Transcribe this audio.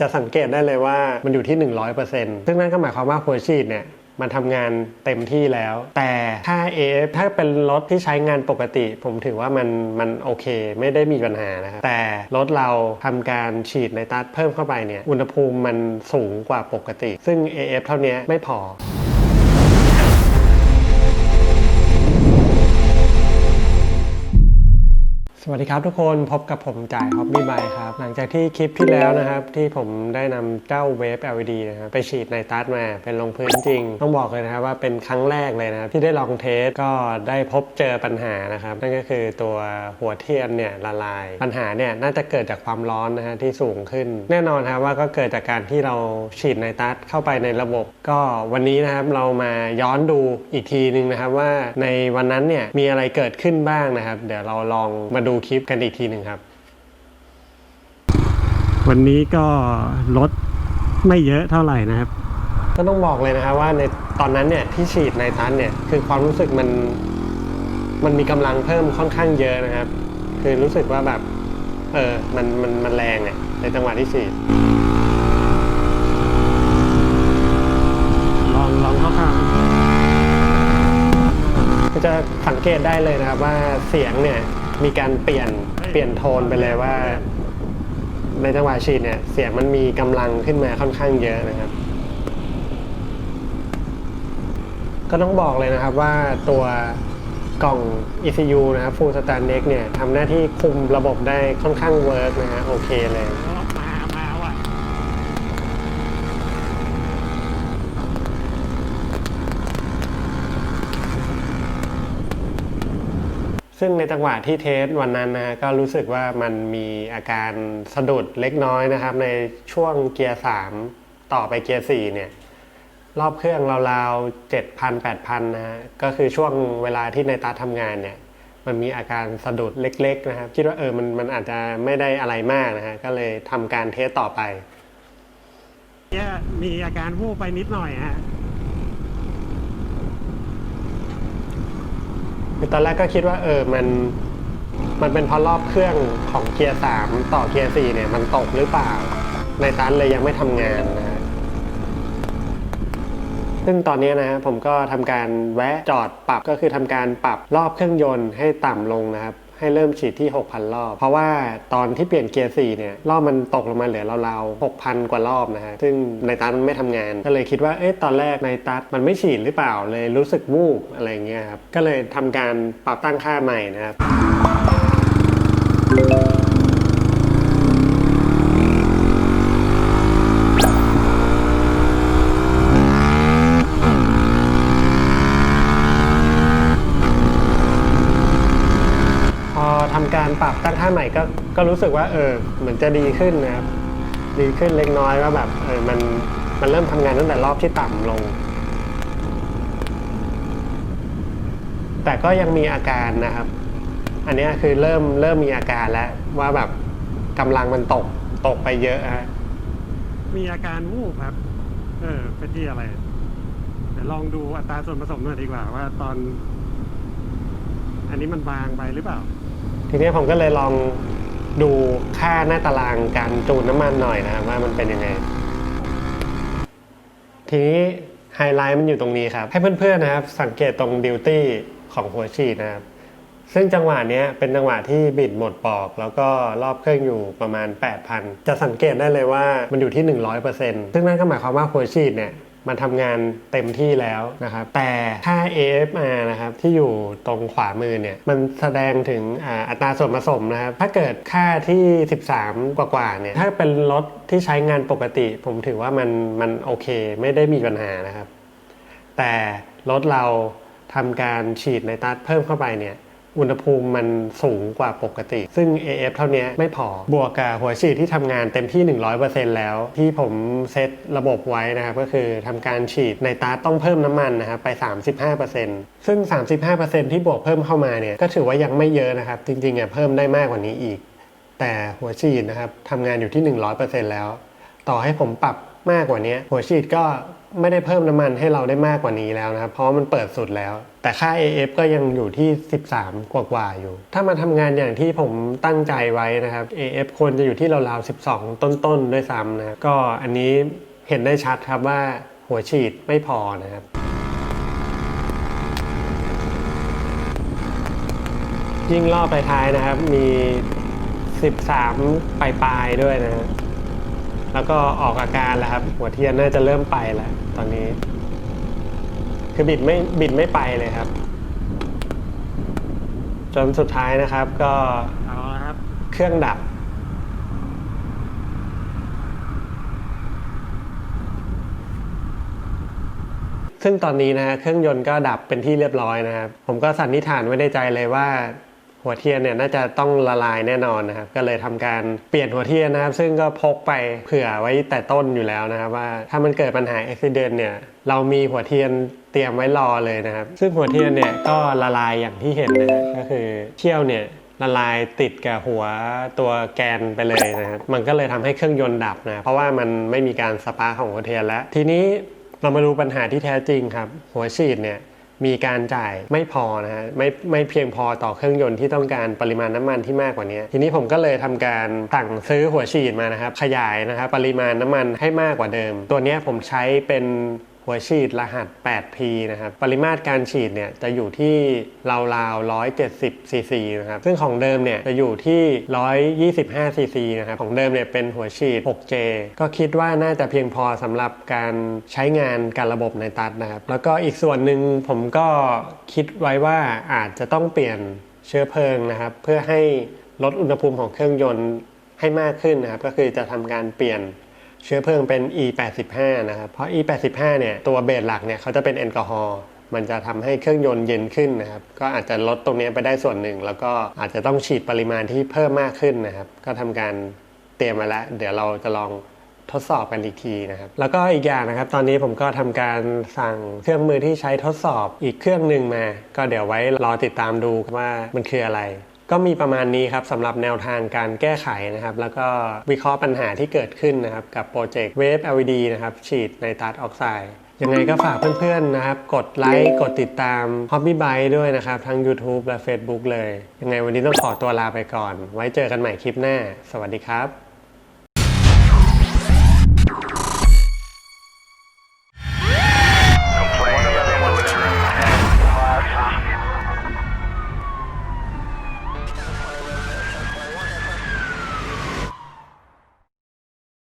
จะสังเกตได้เลยว่ามันอยู่ที่ 100%ซึ่งนั่นก็หมายความว่าหัวฉีดเนี่ยมันทำงานเต็มที่แล้ว แต่ถ้า AF ถ้าเป็นรถที่ใช้งานปกติ ผมถือว่ามันมันโอเค ไม่ได้มีปัญหานะครับ แต่รถเราทำการฉีดในตัดเพิ่มเข้าไปเนี่ย อุณหภูมิมันสูงกว่าปกติ ซึ่ง AF เท่านี้ไม่พอ สวัสดีครับทุกคนพบกับผมจ่าย Hobby b y ครับ หลังจากที่คลิปที่แล้วนะครับ ที่ผมได้นำเจ้าเวฟ LED นะครับไปฉีดในตัดมาเป็นลงพื้นจริง ต้องบอกเลยนะครับว่าเป็นครั้งแรกเลยนะครับ ที่ได้ลองเทสก็ได้พบเจอปัญหานะครับ นั่นก็คือตัวหัวเทียนเนี่ยละลาย ปัญหาเนี่ยน่าจะเกิดจากความร้อนนะฮะที่สูงขึ้น แน่นอนครับว่าก็เกิดจากการที่เราฉีดในตัดเข้าไปในระบบ ก็วันนี้นะครับเรามาย้อนดูอีกทีนึงนะครับว่าในวันนั้นเนี่ยมีอะไรเกิดขึ้นบ้างนะครับ เดี๋ยวเราลองมาดูคลิปกันอีกทีหนึ่งครับ วันนี้ก็ลดไม่เยอะเท่าไหร่นะครับ ก็ต้องบอกเลยนะครับว่าในตอนนั้นเนี่ยที่ฉีดในตันเนี่ยคือความรู้สึกมันมันมีกำลังเพิ่มค่อนข้างเยอะนะครับ คือรู้สึกว่าแบบ เออมันมันมันแรงเนี่ยในจังหวะที่ฉีดลองลองเข้าข้างก็จะสังเกตได้เลยนะครับว่าเสียงเนี่ย มีการเปลี่ยนเปลี่ยนโทนไปเลยว่า ในจังหวะฉีดเนี่ย เสียงมันมีกำลังขึ้นมาค่อนข้างเยอะนะครับ ก็ต้องบอกเลยนะครับว่าตัวกล่อง ECU นะครับ Full Stand Next เนี่ยทำหน้าที่คุมระบบได้ค่อนข้างเวิร์กนะฮะโอเคเลย มามาว่ะ ซึ่งในจังหวะที่เทสวันนั้นนะฮะก็รู้สึกว่ามันมีอาการสะดุดเล็กน้อยนะครับ ในช่วงเกียร์ 3 ต่อไปเกียร์ 4 เนี่ย รอบเครื่องราวๆ7,000 8,000นะฮะก็คือช่วงเวลาที่ในตาทำงานเนี่ยมันมีอาการสะดุดเล็ก ๆ นะครับ คิดว่าเออมันมันอาจจะไม่ได้อะไรมากนะฮะก็เลยทำการเทสต่อไป เนี่ยมีอาการวูบไปนิดหน่อยฮะ คือตอนแรกก็คิดว่าเออมันมันเป็นเพราะรอบเครื่องของเกียร์สามต่อเกียร์สี่เนี่ยมันตกหรือเปล่า ในตันเลยยังไม่ทำงานนะฮะซึ่งตอนนี้นะฮะผมก็ทำการแวะจอดปรับก็คือทำการปรับรอบเครื่องยนต์ให้ต่ำลงนะครับ ให้เริ่มฉีดที่ 6,000 รอบ เพราะว่าตอนที่เปลี่ยนเกียร์4เนี่ยรอบมันตกลงมาเหลือราวๆ6,000 กว่ารอบนะฮะซึ่งในตัสมันไม่ทำงาน ก็เลยคิดว่าเอ๊ะตอนแรกในตัสมันไม่ฉีดหรือเปล่าเลยรู้สึกวูบอะไรเงี้ยครับก็เลยทำการปรับตั้งค่าใหม่นะครับ พอ ทำการปรับตั้งค่าใหม่ก็ก็รู้สึกว่าเออเหมือนจะดีขึ้นนะครับดีขึ้นเล็กน้อยว่าแบบเออมันมันเริ่มทำงานตั้งแต่รอบที่ต่ำลง แต่ก็ยังมีอาการนะครับ อันนี้คือเริ่มเริ่มมีอาการแล้วว่าแบบกำลังมันตกตกไปเยอะฮะมีอาการวูบครับ เออเป็นที่อะไรเดี๋ยวลองดูอัตราส่วนผสมหน่อยดีกว่าว่าตอน อันนี้มันบางไปหรือเปล่า ทีนี้ผมก็เลยลองดูค่าหน้าตารางการจูนน้ำมันหน่อยนะครับว่ามันเป็นยังไง ทีนี้ไฮไลท์มันอยู่ตรงนี้ครับ ให้เพื่อนๆนะครับ สังเกตตรงดิวตี้ของหัวฉีดนะครับ ซึ่งจังหวะนี้เป็นจังหวะที่บิดหมดปอก แล้วก็รอบเครื่องอยู่ประมาณ 8,000 จะสังเกตได้เลยว่ามันอยู่ที่ 100%ซึ่งนั่นก็หมายความว่าหัวฉีดเนี่ย มันทำงานเต็มที่แล้วนะครับแต่ค่า AFR นะครับที่อยู่ตรงขวามือเนี่ยมันแสดงถึงอัตราส่วนผสมนะครับถ้าเกิดค่าที่ 13 กว่าๆเนี่ยถ้าเป็นรถที่ใช้งานปกติ ผมถือว่ามันมันโอเคไม่ได้มีปัญหานะครับ แต่รถเราทำการฉีดในตัดเพิ่มเข้าไปเนี่ย อุณหภูมิมันสูงกว่าปกติ ซึ่ง AF เท่านี้ไม่พอบวกกับหัวฉีดที่ทำงานเต็มที่ 100%แล้ว ที่ผมเซตระบบไว้นะครับก็คือทำการฉีดในตาต้องเพิ่มน้ำมันนะครับไป 35%ซึ่ง 35%ที่บวกเพิ่มเข้ามาเนี่ยก็ถือว่ายังไม่เยอะนะครับ จริงๆอะเพิ่มได้มากกว่านี้อีก แต่หัวฉีดนะครับทำงานอยู่ที่ 100%แล้ว ต่อให้ผมปรับ มากกว่านี้หัวฉีดก็ไม่ได้เพิ่มน้ำมันให้เราได้มากกว่านี้แล้วนะครับ เพราะมันเปิดสุดแล้ว แต่ค่า AF ก็ยังอยู่ที่ 13 กว่าๆอยู่ ถ้ามาทำงานอย่างที่ผมตั้งใจไว้นะครับ AF ควรจะอยู่ที่ราวๆ 12 ต้นๆ ด้วยซ้ำนะก็อันนี้เห็นได้ชัดครับว่าหัวฉีดไม่พอนะครับยิ่งรอบท้ายๆนะครับมี 13 ปลายๆด้วยนะฮะ แล้วก็ออกอาการแล้วครับ หัวเทียนน่าจะเริ่มไปแล้ว ตอนนี้ คือบิดไม่บิดไม่ไปเลยครับ จนสุดท้ายนะครับก็เอาละครับ เครื่องดับ ซึ่งตอนนี้นะฮะเครื่องยนต์ก็ดับเป็นที่เรียบร้อยนะครับ ผมก็สันนิษฐานไว้ในใจเลยว่า หัวเทียนเนี่ยน่าจะต้องละลายแน่นอนนะครับ ก็เลยทำการเปลี่ยนหัวเทียนนะครับ ซึ่งก็พกไปเผื่อไว้แต่ต้นอยู่แล้วนะครับ ว่าถ้ามันเกิดปัญหาอุบิเหตุเนี่ยเรามีหัวเทียนเตรียมไว้รอเลยนะครับ ซึ่งหัวเทียนเนี่ยก็ละลายอย่างที่เห็นนะก็คือเที่ยวเนี่ยละลายติดกับหัวตัวแกนไปเลยนะครับมันก็เลยทำให้เครื่องยนต์ดับนะเพราะว่ามันไม่มีการสปาร์ของหัวเทียนแล้ว ทีนี้เรามาดูปัญหาที่แท้จริงครับ หัวฉีดเนี่ย มีการจ่ายไม่พอนะฮะไม่ไม่เพียงพอต่อเครื่องยนต์ที่ต้องการปริมาณน้ำมันที่มากกว่านี้ ทีนี้ผมก็เลยทำการสั่งซื้อหัวฉีดมานะครับ ขยายนะครับปริมาณน้ำมันให้มากกว่าเดิม ตัวนี้ผมใช้เป็น หัวฉีดรหัส 8P นะครับ ปริมาตรการฉีดเนี่ยจะอยู่ที่ราวๆ 170 ซีซีนะครับ ซึ่งของเดิมเนี่ยจะอยู่ที่ 125 ซีซีนะครับ ของเดิมเนี่ยเป็นหัวฉีด 6J ก็คิดว่าน่าจะเพียงพอสำหรับการใช้งานการระบบในตัดนะครับ แล้วก็อีกส่วนหนึ่งผมก็คิดไว้ว่าอาจจะต้องเปลี่ยนเชื้อเพลิงนะครับ เพื่อให้ลดอุณหภูมิของเครื่องยนต์ให้มากขึ้นนะครับ ก็คือจะทำการเปลี่ยน เชื้อเพลิงเป็น E85 นะครับ เพราะ E85 เนี่ยตัวเบสหลักเนี่ยเขาจะเป็นแอลกอฮอล์มันจะทำให้เครื่องยนต์เย็นขึ้นนะครับ ก็อาจจะลดตรงนี้ไปได้ส่วนหนึ่ง แล้วก็อาจจะต้องฉีดปริมาณที่เพิ่มมากขึ้นนะครับ ก็ทำการเตรียมมาแล้ว เดี๋ยวเราจะลองทดสอบกันอีกทีนะครับ แล้วก็อีกอย่างนะครับ ตอนนี้ผมก็ทำการสั่งเครื่องมือที่ใช้ทดสอบอีกเครื่องหนึ่งมา ก็เดี๋ยวไว้รอติดตามดูว่ามันคืออะไร ก็มีประมาณนี้ครับสำหรับแนวทางการแก้ไขนะครับแล้วก็วิเคราะห์ปัญหาที่เกิดขึ้นนะครับกับโปรเจกต์เวฟ LED นะครับฉีดในตัดออกไซด์ยังไงก็ฝากเพื่อนๆนะครับ กดไลค์กดติดตาม Hobby b y ด้วยนะครับ ทั้ง YouTube และ Facebook เลย ยังไงวันนี้ต้องขอตัวลาไปก่อน ไว้เจอกันใหม่คลิปหน้า สวัสดีครับ